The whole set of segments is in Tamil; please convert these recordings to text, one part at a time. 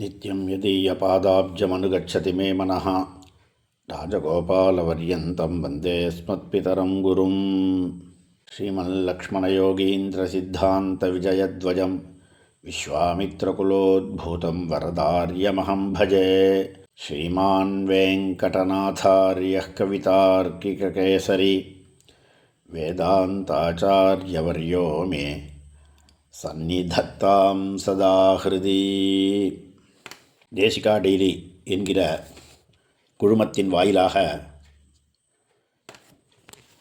नित्यं यदीयपादाब्जमनुगच्छति मे मनः। राजगोपालवर्यन्तं वंदे स्मत्पितरं गुरुं श्रीमल्लक्ष्मणयोगीन्द्रसिद्धान्तविजयद्वयं विश्वामित्रकुलोद्भूतं वरदार्यमहं भजे। श्रीमान् वेङ्कटनाथार्यः कवितार्किककेसरी। वेदान्ताचार्यवर्यो मे। सन्निधत्तां सदा हृदि। தேசிகா டெய்லி என்கிற குழுமத்தின் வாயிலாக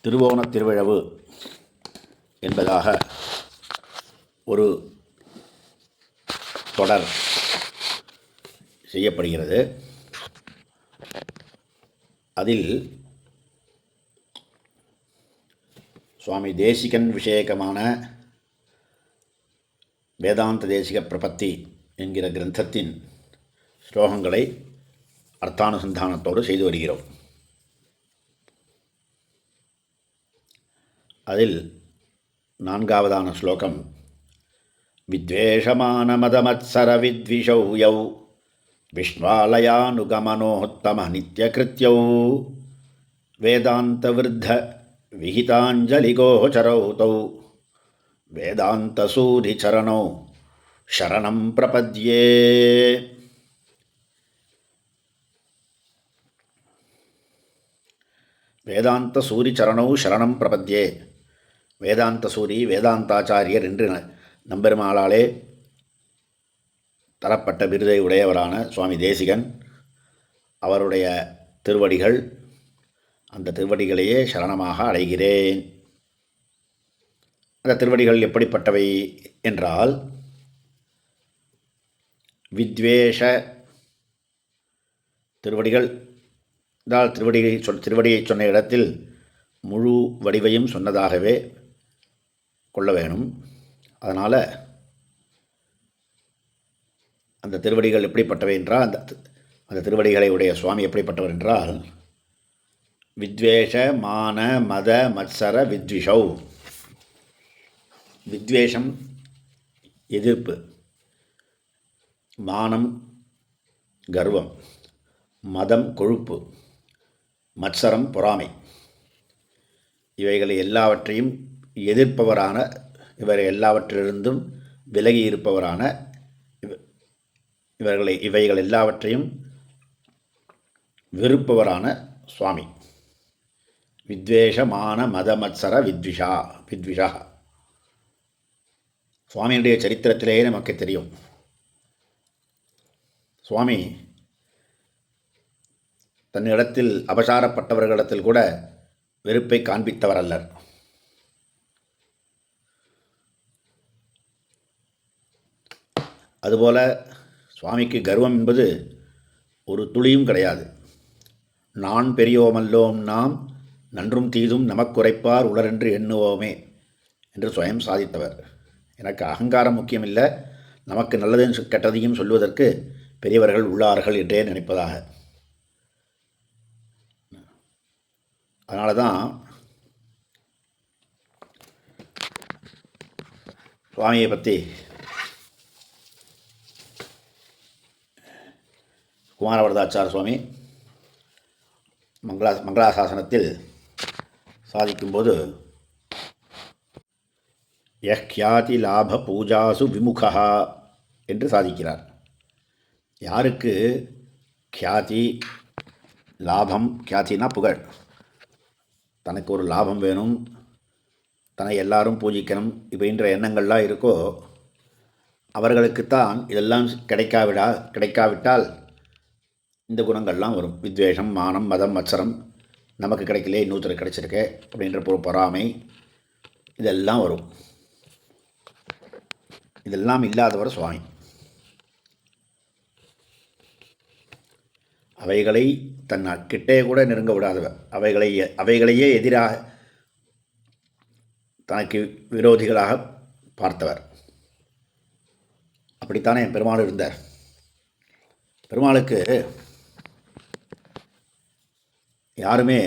திருவோண திருவிழவு என்பதாக ஒரு தொடர் செய்யப்படுகிறது. அதில் சுவாமி தேசிகன் விஷயகமான வேதாந்த தேசிக பிரபத்தி என்கிற கிரந்தத்தின் ஸ்லோகங்களை அர்த்தானுசந்தானத்தோடு செய்து வருகிறோம் அதில் நான்காவதான ஸ்லோகம் வித்வேஷமானமதமத்சர வித்விஷௌ யௌ விஷ்வாலயானுகமனோத்தம நித்தியகிருத்யௌ வேதாந்தவிருத்த விஹிதாஞ்சலிகோச்சரௌ தௌ वेदान्तसूरिचरणौ शरणं प्रपद्ये வேதாந்த சூரி சரணோ சரணம் பிரபத்யே. வேதாந்த சூரி வேதாந்தாச்சாரியர் என்று நம்பெருமாளாலே தரப்பட்ட விருதை உடையவரான சுவாமி தேசிகன் அவருடைய திருவடிகள் அந்த திருவடிகளையே சரணமாக அடைகிறேன். அந்த திருவடிகள் எப்படிப்பட்டவை என்றால் வித்வேஷ திருவடிகள் என்றால் திருவடியை சொல் திருவடியை சொன்ன இடத்தில் முழு வடிவையும் சொன்னதாகவே கொள்ள வேணும். அதனால் அந்த திருவடிகள் எப்படிப்பட்டவை என்றால் அந்த அந்த திருவடிகளை உடைய சுவாமி எப்படிப்பட்டவர் என்றால் வித்வேஷ மான மத மத்சர வித்விஷௌ. வித்வேஷம் எதிர்ப்பு மானம் கர்வம் மதம் கொழுப்பு. மத்சரம் பொறாமை. இவைகளை எல்லாவற்றையும் எதிர்ப்பவரான இவரை எல்லாவற்றிலிருந்தும் விலகி இருப்பவரான இவர்களை இவைகள் எல்லாவற்றையும் வெறுப்பவரான சுவாமி. வித்வேஷமான மதமத்சர வித்விஷா வித்விஷா. சுவாமியினுடைய சரித்திரத்திலேயே நமக்கு தெரியும். சுவாமி தன்னிடத்தில் அபசாரப்பட்டவர்களிடத்தில் கூட வெறுப்பை காண்பித்தவர் அல்லர் அதுபோல சுவாமிக்கு கர்வம் என்பது ஒரு துளியும் கிடையாது. நான் பெரியோமல்லோம் நாம் நன்றும் தீதும் நமக்குரைப்பார் உளரென்று எண்ணுவோமே என்று சுயம் சாதித்தவர். எனக்கு அகங்காரம் முக்கியமில்லை. நமக்கு நல்லதையும் கெட்டதையும் சொல்வதற்கு பெரியவர்கள் உள்ளார்கள் என்றே நினைப்பதாக. அதனால தான் சுவாமியை பற்றி குமாரவரதாச்சார சுவாமி மங்களா மங்களாசாசனத்தில் சாதிக்கும்போது யஹ்யாதி லாப பூஜாசு விமுகா என்று சாதிக்கிறார் யாருக்கு கியாதி லாபம் கியாத்தினா புகழ் தனக்கு ஒரு லாபம் வேணும். தன்னை எல்லாரும் பூஜிக்கணும். இப்படின்ற எண்ணங்கள்லாம் இருக்கோ அவர்களுக்குத்தான் இதெல்லாம் கிடைக்காவிடா கிடைக்காவிட்டால் இந்த குணங்கள்லாம் வரும். வித்வேஷம் மானம் மதம் மச்சரம் நமக்கு கிடைக்கல இன்னொருத்தர் கிடைச்சிருக்கு அப்படின்ற பொறாமை இதெல்லாம் வரும். இதெல்லாம் இல்லாதவர் சுவாமி. அவைகளை தன் கிட்டே கூட நெருங்க விடாதவர் அவைகளை அவைகளையே எதிராக தனக்கு விரோதிகளாக பார்த்தவர். அப்படித்தானே பெருமாள் இருந்தார். பெருமாளுக்கு யாருமே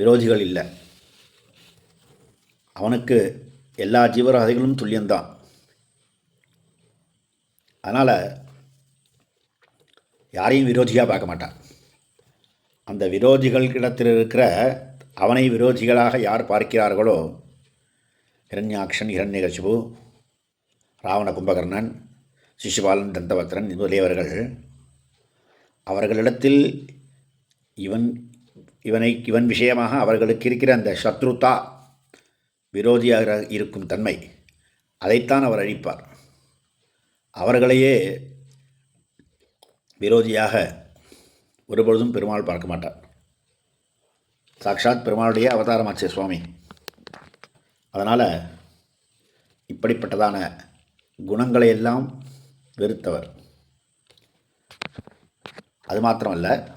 விரோதிகள் இல்லை. அவனுக்கு எல்லா ஜீவராதிகளும் துல்லியம்தான். அதனால் யாரையும் விரோதியாக பார்க்க மாட்டான். அந்த விரோதிகளிடத்தில் இருக்கிற அவனை விரோதிகளாக யார் பார்க்கிறார்களோ? இரண்யாக்ஷன் இரண்யகசிபு ராவண கும்பகர்ணன் சிசுபாலன் தந்தவத்திரன் முதலியவர்கள். அவர்களிடத்தில் இவன் இவனை இவன் விஷயமாக அவர்களுக்கு இருக்கிற அந்த சத்ருதா விரோதியாக இருக்கும் தன்மை அதைத்தான் அவர் அழிப்பார். அவர்களையே விரோதியாக ஒருபொழுதும் பெருமாள் பார்க்க மாட்டார். சாக்ஷாத் பெருமாளுடைய அவதாரமாச்சே சுவாமி. அதனால் இப்படிப்பட்டதான குணங்களை எல்லாம் வெறுத்தவர். அது மாத்திரமல்ல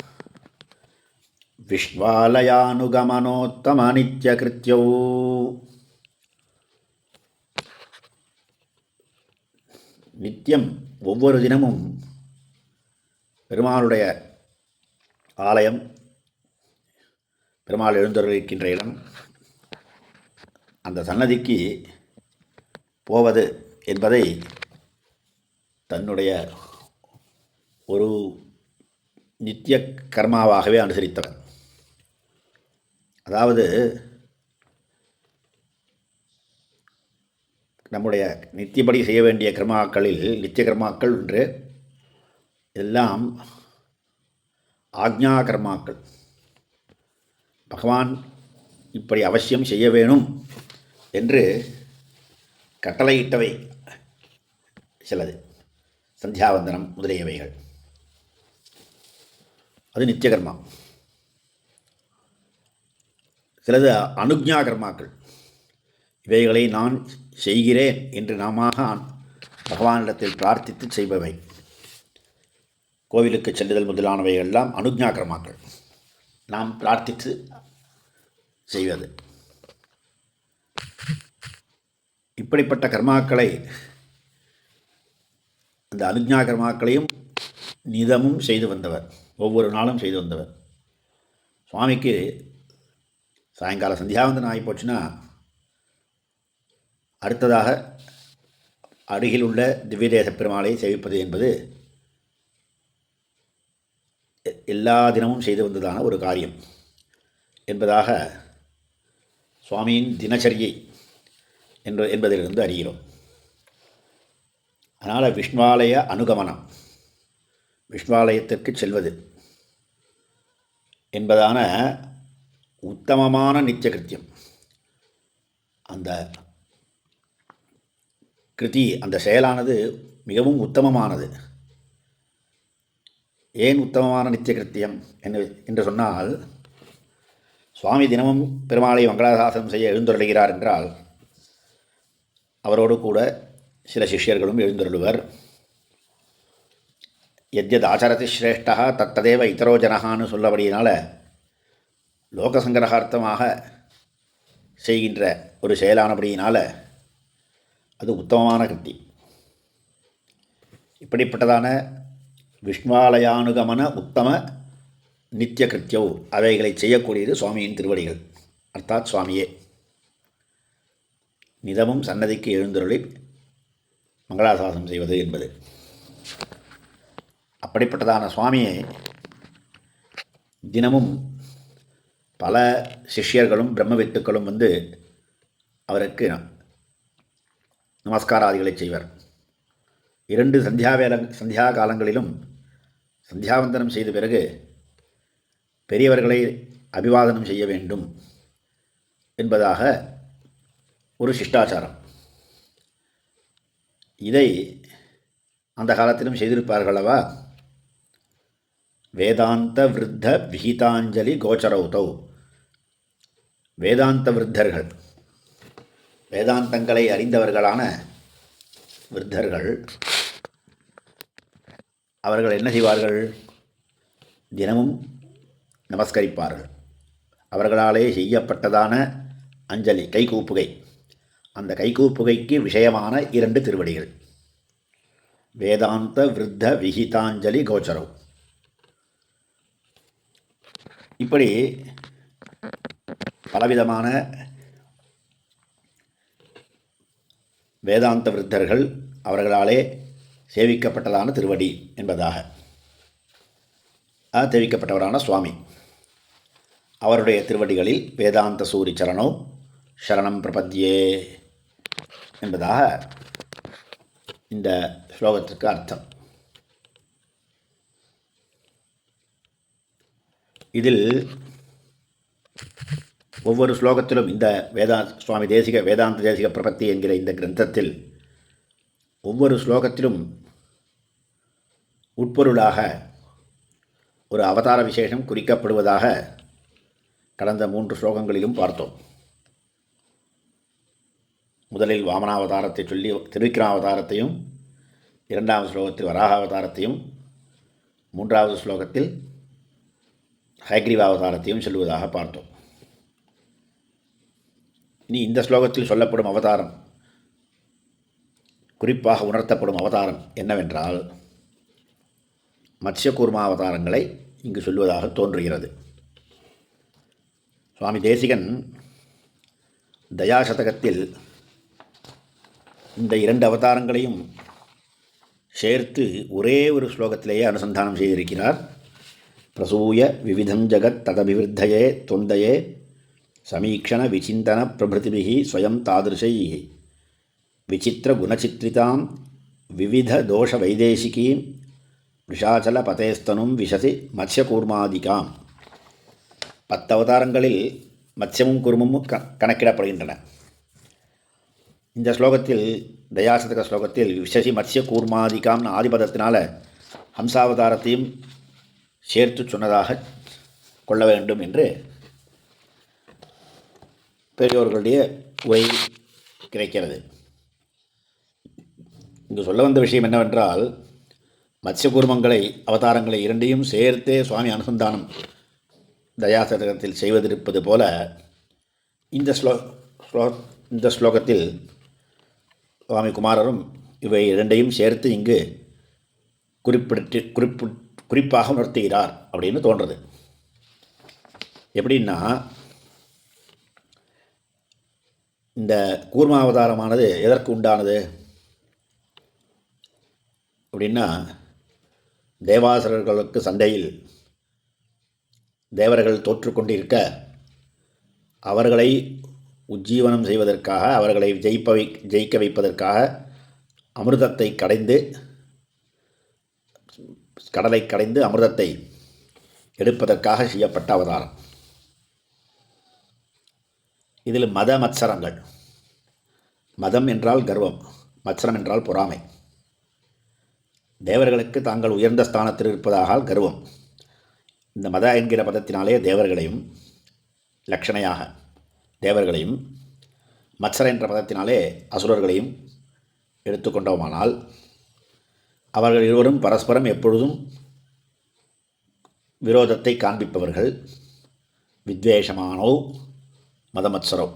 விஸ்வாலயானுகமனோத்தம நித்தியகிருத்தியௌ நித்தியம் ஒவ்வொரு தினமும் பெருமாளுடைய ஆலயம் பெருமாள் எழுந்தருளிருக்கின்ற இடம். அந்த சன்னதிக்கு போவது என்பதை தன்னுடைய ஒரு நித்திய கர்மாவாகவே அனுசரித்தவர் அதாவது நம்முடைய நித்தியப்படி செய்ய வேண்டிய கர்மாக்களில் நித்திய கர்மாக்கள் என்று எல்லாம் ஆக்ஞாகர்மாக்கள். பகவான் இப்படி அவசியம் செய்ய வேணும் என்று கட்டளையிட்டவை சிலது. சந்தியாவந்தனம் முதலியவைகள். அது நித்தியகர்மா. சிலது அனுஜ்ஞா கர்மாக்கள் இவைகளை நான் செய்கிறேன் என்று நாம பகவானிடத்தில் பிரார்த்தித்து செய்பவை. கோவிலுக்கு செல்லுதல் முதலானவை எல்லாம் அனுஜ்ஞா கர்மாக்கள் நாம் பிரார்த்தித்து செய்வது. இப்படிப்பட்ட கர்மாக்களை அந்த அனுஜ்ஞா கர்மாக்களையும் நிதமும் செய்து வந்தவர். ஒவ்வொரு நாளும் செய்து வந்தவர். சுவாமிக்கு சாயங்கால சந்தியாவந்தன் ஆகி போச்சுன்னா அடுத்ததாக அருகில் உள்ள திவ்யதேச பெருமாளை சேவிப்பது என்பது எல்லா தினமும் செய்து வந்ததான ஒரு காரியம். என்பதாக சுவாமியின் தினச்சரியை என்ற என்பதிலிருந்து அறிகிறோம். அதனால் விஷ்ணுவாலய அனுகமனம் விஷ்ணுவாலயத்திற்கு செல்வது என்பதான உத்தமமான நித்திய கிருத்தியம் அந்த கிருதி அந்த செயலானது மிகவும் உத்தமமானது. ஏன் உத்தமமான நித்திய கிருத்தியம் என்று என்று சொன்னால் சுவாமி தினமும் பெருமாளை மங்களாசாசனம் செய்ய எழுந்துருளுகிறார் என்றால் அவரோடு கூட சில சிஷ்யர்களும் எழுந்துருளுவர். எத்யத் ஆச்சரதி சிரேஷ்டா தத்ததேவ இத்தரோ ஜனகான்னு சொல்லபடியினால் லோகசங்கரகார்த்தமாக செய்கின்ற ஒரு செயலானபடியினால் அது உத்தமமான கிருத்தி. இப்படிப்பட்டதான விஷ்ணுவாலயானுகமன உத்தம நித்திய கிருத்தியவு அவைகளை செய்யக்கூடியது சுவாமியின் திருவடிகள். அர்த்தாத் சுவாமியே. நிதமும் சன்னதிக்கு எழுந்தருளி மங்களாசாசனம் செய்வது என்பது. அப்படிப்பட்டதான சுவாமியை தினமும் பல சிஷ்யர்களும் பிரம்மவித்துக்களும் வந்து அவருக்கு நமஸ்காராதிகளை செய்வர். இரண்டு சந்தியாவேல சந்தியா காலங்களிலும் சந்தியாவந்தனம் செய்த பிறகு பெரியவர்களை அபிவாதனம் செய்ய வேண்டும் என்பதாக ஒரு சிஷ்டாச்சாரம். இதை அந்த காலத்திலும் செய்திருப்பார்களவா வேதாந்த விருத்த விகிதாஞ்சலி கோச்சரௌதௌ. வேதாந்த விருத்தர்கள் வேதாந்தங்களை அறிந்தவர்களான விருத்தர்கள் அவர்கள் என்ன செய்வார்கள்? தினமும் நமஸ்கரிப்பார்கள். அவர்களாலே செய்யப்பட்டதான அஞ்சலி கைகூப்புகை. அந்த கைகூப்புகைக்கு விஷயமான இரண்டு திருவடிகள். வேதாந்த விருத்த விகிதாஞ்சலி கோச்சரம் இப்படி பலவிதமான வேதாந்த விருத்தர்கள் அவர்களாலே சேவிக்கப்பட்டதான திருவடி என்பதாக. தெரிவிக்கப்பட்டவரான சுவாமி. அவருடைய திருவடிகளில் வேதாந்த சூரி சரணோ சரணம் பிரபத்யே என்பதாக இந்த ஸ்லோகத்திற்கு அர்த்தம். இதில் ஒவ்வொரு ஸ்லோகத்திலும் இந்த வேதா சுவாமி தேசிக வேதாந்த தேசிக பிரபத்தி என்கிற இந்த கிரந்தத்தில் ஒவ்வொரு ஸ்லோகத்திலும் உட்பொருளாக ஒரு அவதார விசேஷம் குறிக்கப்படுவதாக கடந்த மூன்று ஸ்லோகங்களிலும் பார்த்தோம். முதலில் வாமனாவதாரத்தை சொல்லி திருக்கிராவதாரத்தையும் இரண்டாவது ஸ்லோகத்தில் வராக அவதாரத்தையும் மூன்றாவது ஸ்லோகத்தில் ஹயக்ரீவாவதாரத்தையும் சொல்லுவதாக பார்த்தோம். இனி இந்த ஸ்லோகத்தில் சொல்லப்படும் அவதாரம் குறிப்பாக உணர்த்தப்படும் அவதாரம் என்னவென்றால் மத்ஸ்யகூர்மா அவதாரங்களை இங்கு சொல்லுவதாக தோன்றுகிறது. சுவாமி தேசிகன் தயாசதகத்தில் இந்த இரண்டு அவதாரங்களையும் சேர்த்து ஒரே ஒரு ஸ்லோகத்திலேயே அனுசந்தானம் செய்திருக்கிறார். பிரசூய விவிதம் ஜகத் ததபிவிருத்தையே தொந்தையே சமீக்ஷண விசிந்தன பிரபிருதிபிகி ஸ்வயம் தாதிருஷை விசித்திர குணச்சித்ரிதாம் விவித தோஷ வைதேசிகீம் விஷாச்சல பதேஸ்தனும் விஷசி மத்ஸ்யகூர்மாதிகாம் பத்து அவதாரங்களில் மத்ஸ்யமும் குருமமும் க கணக்கிடப்படுகின்றன இந்த ஸ்லோகத்தில் தயாசதக ஸ்லோகத்தில் விஷசி மத்ஸ்ய கூர்மாதிகாம்னு ஆதிபதத்தினால் ஹம்சாவதாரத்தையும் சேர்த்து சொன்னதாக கொள்ள வேண்டும் என்று பெரியோர்களுடைய உரை கிடைக்கிறது இங்கு சொல்ல வந்த விஷயம் என்னவென்றால் மத்ஸ்யகூர்மங்களை அவதாரங்களை இரண்டையும் சேர்த்தே சுவாமி அனுசந்தானம் தயாசதகத்தில் செய்வதிருப்பது போல இந்த ஸ்லோ ஸ்லோ இந்த ஸ்லோகத்தில் சுவாமி குமாரரும் இவை இரண்டையும் சேர்த்து இங்கு குறிப்பிட்டு குறிப்பு குறிப்பாக உணர்த்துகிறார் அப்படின்னு தோன்றது. எப்படின்னா இந்த கூர்மாவதாரமானது எதற்கு உண்டானது? அப்படின்னா தேவாசுரர்களுக்கு சண்டையில் தேவர்கள் தோற்றுக்கொண்டிருக்க அவர்களை உஜ்ஜீவனம் செய்வதற்காக அவர்களை ஜெயிப்ப வை ஜெயிக்க வைப்பதற்காக அமிர்தத்தை கடைந்து கடலை கடைந்து அமிர்தத்தை எடுப்பதற்காக செய்யப்பட்ட அவதாரம் இதில் மத மத்சரங்கள். மதம் என்றால் கர்வம் மத்சரம் என்றால் பொறாமை. தேவர்களுக்கு தாங்கள் உயர்ந்த ஸ்தானத்தில் இருப்பதாக கர்வம். இந்த மத என்கிற பதத்தினாலே தேவர்களையும் லட்சணையாக தேவர்களையும் மத்சர என்ற பதத்தினாலே அசுரர்களையும் எடுத்துக்கொண்டோமானால் அவர்கள் இருவரும் பரஸ்பரம் எப்பொழுதும் விரோதத்தை காண்பிப்பவர்கள் வித்வேஷமானோ மதமத்சரோ.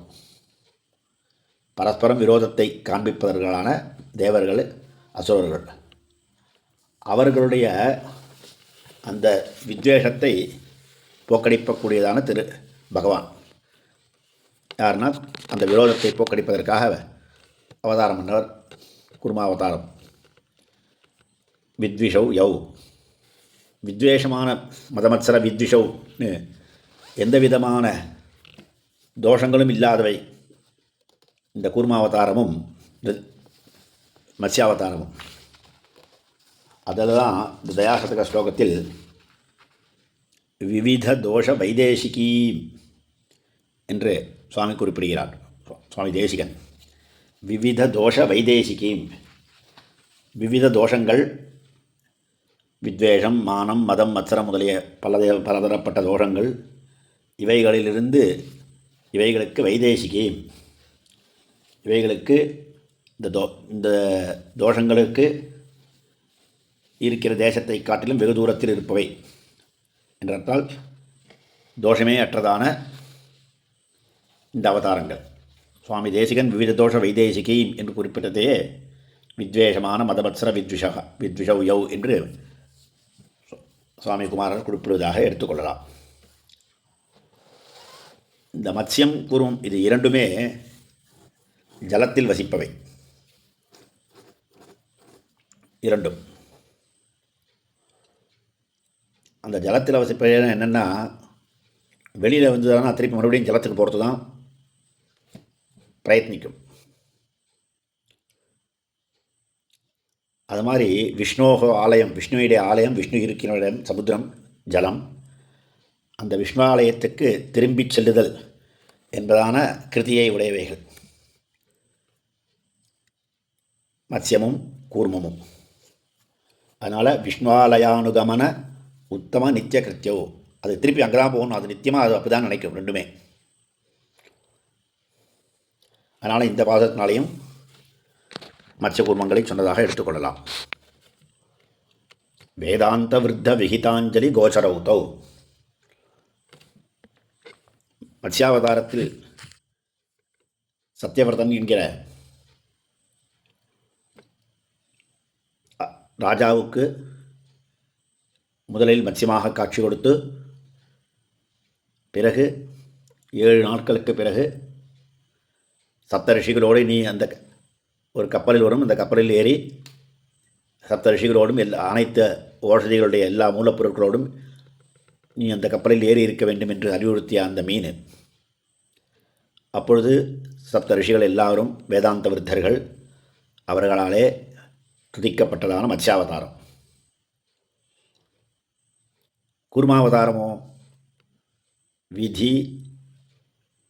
பரஸ்பரம் விரோதத்தை காண்பிப்பவர்களான தேவர்கள் அசுரர்கள். அவர்களுடைய அந்த வித்வேஷத்தை போக்கடிப்பக்கூடியதான திரு பகவான். யாருன்னா அந்த விரோதத்தை போக்கடிப்பதற்காக அவதாரம் பண்ணவர் குருமாவதாரம். வித்விஷௌ யௌ. வித்வேஷமான மதமத்சர வித்விஷௌன்னு எந்த விதமான தோஷங்களும் இல்லாதவை இந்த கூர்மாவதாரமும் மத்ஸ்யாவதாரமும். அதில் தான் இந்த தயாசதக ஸ்லோகத்தில் விவித தோஷ வைதேசிகி என்று சுவாமி குறிப்பிடுகிறார். சுவாமி தேசிகன். விவித தோஷ வைதேசிகீம் விவித தோஷங்கள் வித்வேஷம் மானம் மதம் மத்சரம் முதலிய பல பலதரப்பட்ட தோஷங்கள் இவைகளிலிருந்து இவைகளுக்கு வைதேசிகி. இவைகளுக்கு இந்த தோ இந்த தோஷங்களுக்கு இருக்கிற தேசத்தை காட்டிலும் வெகு தூரத்தில் இருப்பவை. என்றால் தோஷமே அற்றதான இந்த அவதாரங்கள். சுவாமி தேசிகன் விவித தோஷ வைதேசிகி என்று குறிப்பிட்டதே வித்வேஷமான மதபத்சர வித்விஷக வித்விஷௌ யௌ என்று சுவாமி குமாரர் குறிப்பிடுவதாக எடுத்துக்கொள்ளலாம் இந்த மத்ஸ்யம் கூறும் இது இரண்டுமே ஜலத்தில் வசிப்பவை. இரண்டும். அந்த ஜலத்தில் வசிப்பது என்னென்னா வெளியில் வந்ததுன்னா திருப்பி மறுபடியும் ஜலத்துக்கு போகிறது தான் பிரயத்னிக்கும். அது மாதிரி விஷ்ணோக ஆலயம் விஷ்ணுவுடைய ஆலயம் விஷ்ணு இருக்கிற இடம் சமுத்திரம் ஜலம். அந்த விஷ்ணு ஆலயத்துக்கு திரும்பிச் செல்லுதல் என்பதான கிருதியை உடையவைகள். மத்யமும் கூர்மமும். அதனால் விஷ்ணாலயானுகமன உத்தமாக நித்திய கிருத்தியோ. அது திருப்பி அங்கே தான் போகணும். அது நித்தியமாக அது அப்படி தான் நினைக்கும் ரெண்டுமே. அதனால் இந்த பாதத்தினாலையும் மற்ற குர்மங்களை சொன்னதாக எடுத்துக்கொள்ளலாம் வேதாந்த விருத்த விகிதாஞ்சலி கோச்சரவுத்தௌ மத்ஸ்யாவதாரத்தில் சத்யவர்தன் என்கிற ராஜாவுக்கு முதலில் மத்ஸ்யமாக காட்சி கொடுத்து பிறகு ஏழு நாட்களுக்கு பிறகு சப்த ரிஷிகளோடு நீ அந்த க- ஒரு கப்பலில் வரும் அந்த கப்பலில் ஏறி சப்த ரிஷிகளோடும் எல்லா அனைத்து ஓஷதிகளுடைய எல்லா மூலப்பொருட்களோடும் நீ அந்த கப்பலில் ஏறி இருக்க வேண்டும் என்று அறிவுறுத்திய அந்த மீன். அப்பொழுது சப்த ரிஷிகள் எல்லாரும் வேதாந்த விருத்தர்கள் அவர்களாலே துதிக்கப்பட்டதான மத்ஸ்யாவதாரம் கூர்மாவதாரமோ? விதி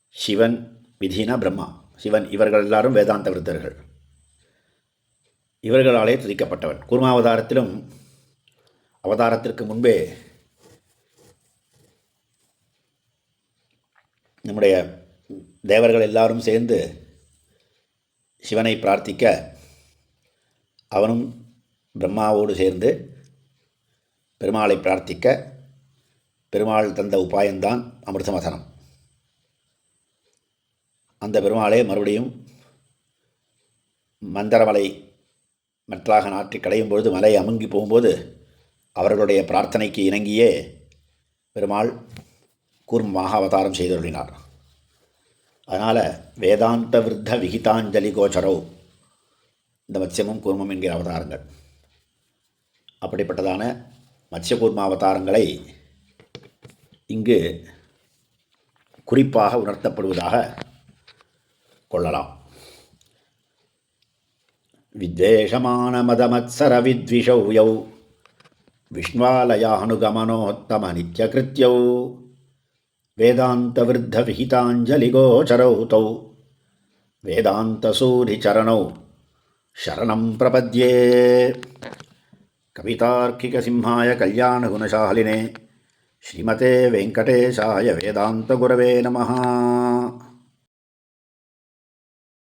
சிவன் விதினா பிரம்மா. சிவன் இவர்கள் எல்லாரும் வேதாந்த விருத்தர்கள். இவர்களாலே துதிக்கப்பட்டவன். கூர்மாவதாரத்திலும் அவதாரத்திற்கு முன்பே நம்முடைய தேவர்கள் எல்லாரும் சேர்ந்து சிவனை பிரார்த்திக்க அவனும் பிரம்மாவோடு சேர்ந்து பெருமாளை பிரார்த்திக்க பெருமாள் தந்த உபாயம்தான் அமிர்தமதனம். அந்த பெருமாளே மறுபடியும் மந்தரமலை மற்றாக நாற்றி கடையும் பொழுது மலை அமுங்கி போகும்போது அவர்களுடைய பிரார்த்தனைக்கு இணங்கியே பெருமாள் கூர்மமாக அவதாரம் செய்தருளினார். அதனால் வேதாந்த விருத்த விகிதாஞ்சலி கோச்சரோ இந்த மத்சியமும் கூர்மம் என்கிற அவதாரங்கள். அப்படிப்பட்டதான மத்ஸ்யகூர்ம அவதாரங்களை இங்கு குறிப்பாக உணர்த்தப்படுவதாக கொள்ளலாம். வித்வேஷமான மதமத்சர வித்விஷௌயௌ விஷ்வாலயானுகமனோத்தம நித்யகிருத்தியௌ வேதாந்தவிருத்தவிகிதாஞ்சலிகோச்சரௌ தௌ வேதாந்தசூரிச்சரணௌ சரணம் பிரபத்யே. கவிதார்க்கிகசிம்ஹாய கல்யாணகுணசாலினே. श्रीमते वेङ्कटेशाय वेदान्तगुरवे नमः